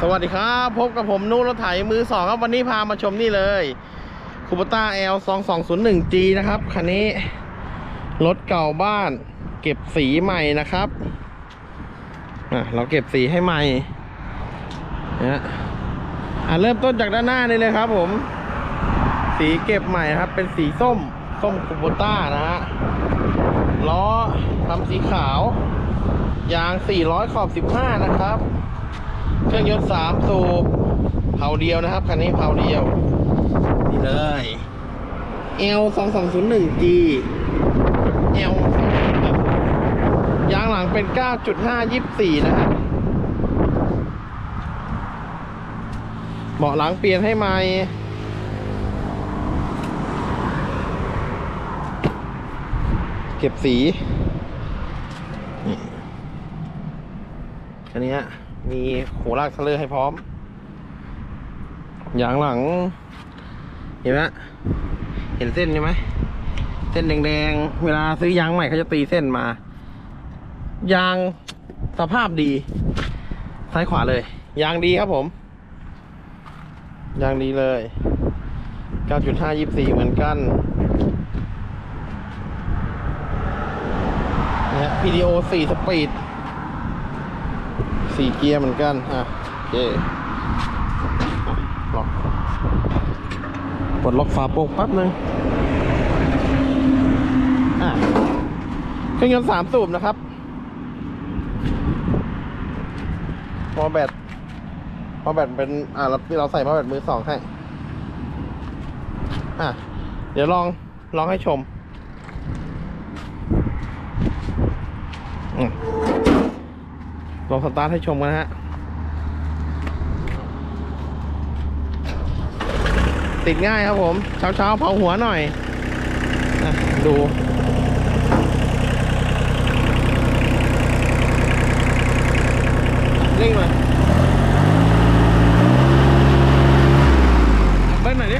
สวัสดีครับ พบกับผมนุรถไถมือสองครับ วันนี้พามาชมนี่เลยคูปต้า L 2 2 0 1 G นะครับ คันนี้ รถเก่าบ้าน เก็บสีใหม่นะครับอะเราเก็บสีให้ใหม่นะอะเริ่มต้นจากด้านหน้านี่เลยครับผม สีเก็บใหม่ครับ เป็นสีส้ม ส้มคูปต้านะฮะล้อทำสีขาว ยาง 400 ขอบ 15 นะครับ เครื่องยนต์3สูบเผาเดียวนะครับคันนี้เผาเดียว นี่เลย L 2 2 0 1 G L ยางหลังเป็น 9.5 24 นะฮะเบาะหลังเปลี่ยนให้ใหม่เก็บสี นี่คันนี้ มีโหลากเทเลอร์ให้พร้อมยางหลัง เห็นไหมเห็นเส้นใช่ไหม เส้นแดงๆ เวลาซื้อยางใหม่เขาจะตีเส้นมา ยางสภาพดี ซ้ายขวาเลย ยางดีครับผม ยางดีเลย 9.5 24 เหมือนกันนะฮะ PDO 4สปีด 4เกียร์เหมือนกัน อะโอเคล็อกปลดล็อกฝาโป่งแป๊บนึงอะเครื่องยนต์สามสูบนะครับพอแบตพอแบตเป็นอ่าเราเราใส่พอแบตมือสองให้ อะ เดี๋ยวลองลองให้ชม อืม ลองสตาร์ทให้ชมกันนะฮะ ติดง่ายครับผม เช้าเช้าๆเผาหัวหน่อยนะดูเร่งเลยเบิ้ลหน่อยดิ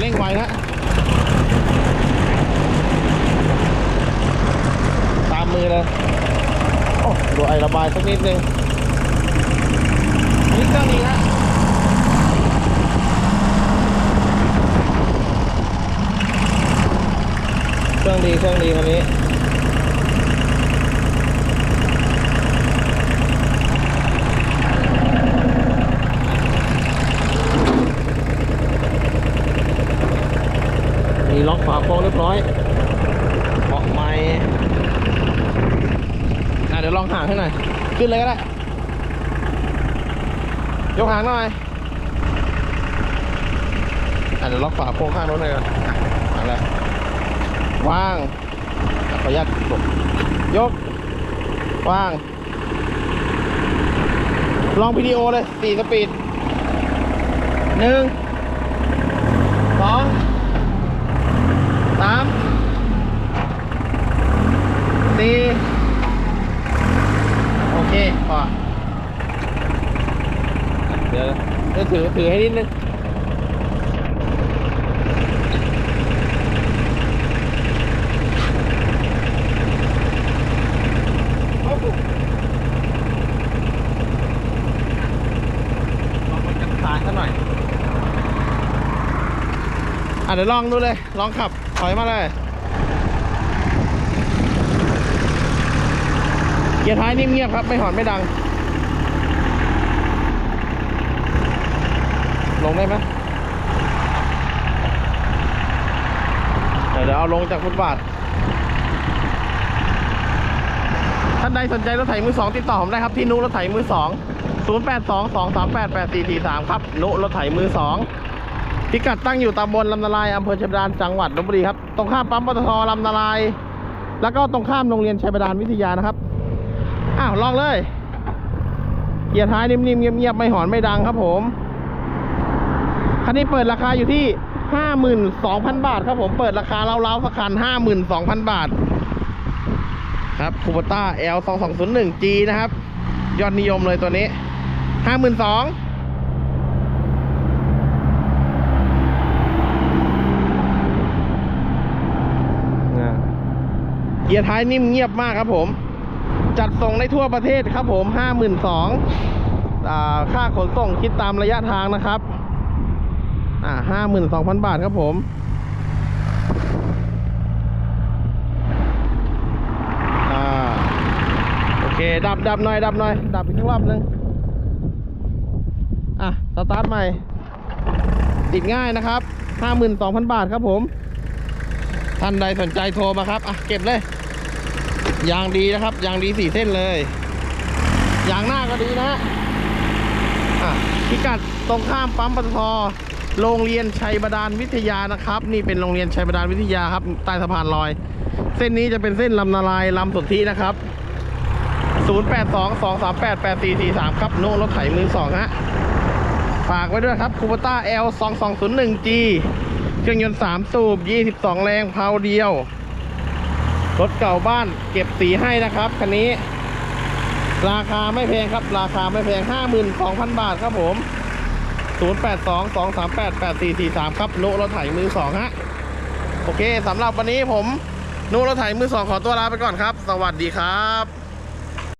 เร่งไวนะตามมือเลย โอ้ดูไอระ บายสักนิดนึงนี่เครื่องดีนะเครื่องดีเครื่องดีวันนี้มีล็อกฝาโปรงเรียบร้อยเบาะไม้อะเดี๋ ยวลองห่างให้หน่อย ขึ้นเลยก็ได้ ยกห่างหน่อยอะเดี๋ยวล็อกฝาโปรงข้างโน้นเลยก่อนอะเอาละวางอะขออนุญาตกยกวาง ลองวิดีโอเลยสี่สปีดหนึ่งสองสามสี่โอเคพอเดี๋ยว เดี๋ยวถือถือให้นิดนึงลองไปกันซ้ายซะหน่อยอะเดี๋ยวลองดูเลย ลองขับ ถอยมาเลย เกียร์ท้ายนิ่มเงียบครับ ไม่หอนไม่ดัง ลงได้ไหมเดี๋ยวเอาลงจากฟุตบาท ท่านใดสนใจรถไถมือสองติดต่อผมได้ครับที่นุรถไถมือสอง0 8 2 2 3 8 8 4 4 3 ครับ นุรถไถมือสองพิกัดตั้งอยู่ตำบลลำนาลายอำเภอชัยบาดาลจังหวัดลบบุรีครับ ตรงข้ามปั๊มปตทลำนาลาย แล้วก็ตรงข้ามโรงเรียนชัยบาดาลวิทยานะครับ อ้าวลองเลย เกียร์ท้ายนิ่มๆเงียบๆไม่หอนไม่ดังครับผม คันนี้เปิดราคาอยู่ที่ 52,000 บาทครับผมเปิดราคาเล้าๆสักคัน 52,000 บาท ครับคูปต้า L 2 2 0 1 G นะครับ ยอดนิยมเลยตัวนี้ 52,000เกียร์ท้ายนิ่มเงียบมากครับผม จัดส่งได้ทั่วประเทศครับผมห้าหมื่นสองค่าขนส่งคิดตามระยะทางนะครับ อ่าห้าหมื่นสองพันบาทครับผมอ่าโอเค ดับดับหน่อย ดับหน่อย ดับอีกสักรอบนึงอะสตาร์ทใหม่ ติดง่ายนะครับห้าหมื่นสองพันบาทครับผมท่านใดสนใจโทรมาครับ อะ เก็บเลย ยางดีนะครับ ยางดีสี่เส้นเลย ยางหน้าก็ดีนะอะ พิกัดตรงข้ามปั๊มปตท โรงเรียนชัยบาดาลวิทยานะครับ นี่เป็นโรงเรียนชัยบาดาลวิทยาครับใต้สะพานลอย เส้นนี้จะเป็นเส้นลำนาลายลำสนธินะครับ 0822388443 ครับโน้รถไถมือสองฮะฝากไว้ด้วยครับคูปต้า L 2201G เครื่องยนต์ 3 สูบ 22 แรงเพาเดียว รถเก่าบ้านเก็บสีให้นะครับ คันนี้ ราคาไม่แพงครับ ราคาไม่แพง 52,000 บาทครับผม 0822388443 ครับนุรถไถมือสองฮะโอเคสำหรับวันนี้ผมนุรถไถมือสองขอตัวลาไปก่อนครับ สวัสดีครับ